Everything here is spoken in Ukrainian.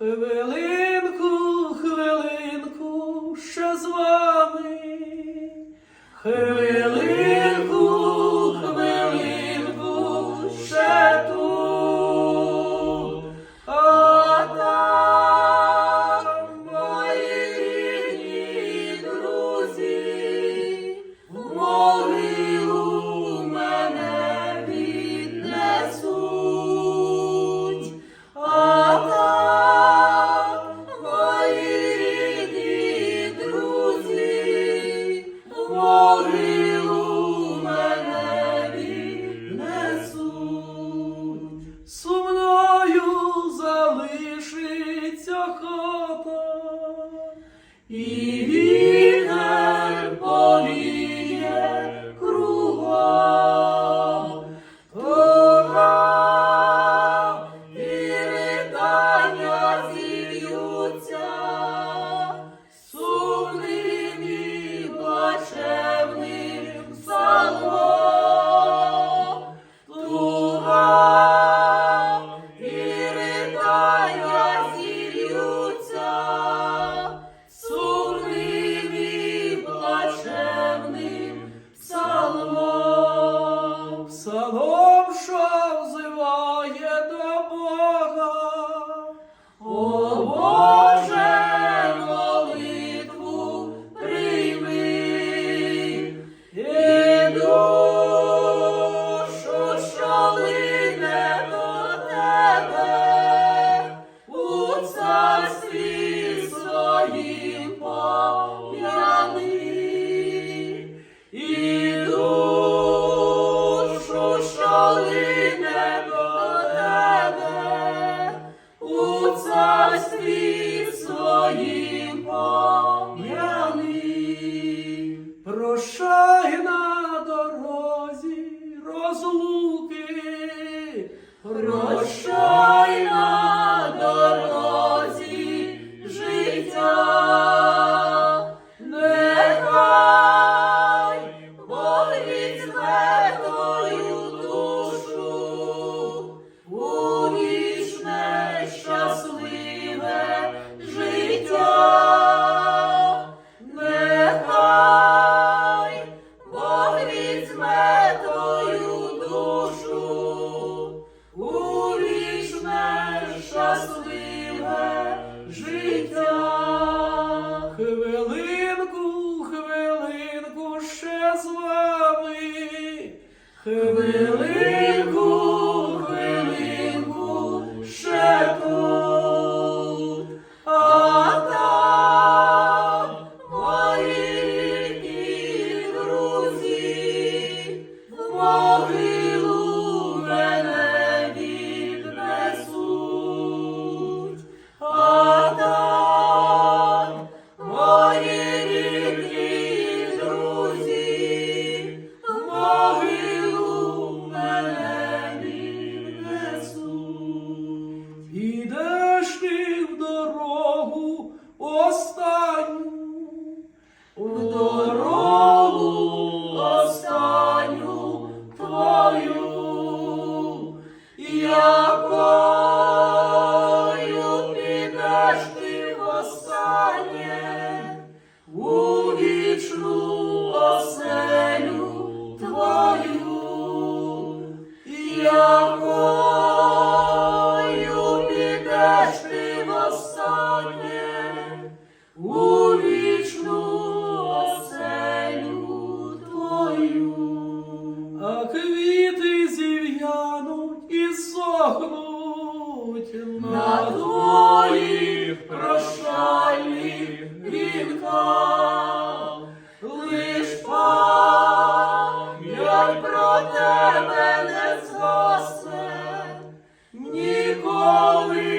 Хвилинку, хвилинку ще з вами. Хвилинку. Сумною залишиться хата. poderoso щасливе життя, хвилинку, хвилинку ще з вами. хвилинку. Osta! про тебе не згасне ніколи.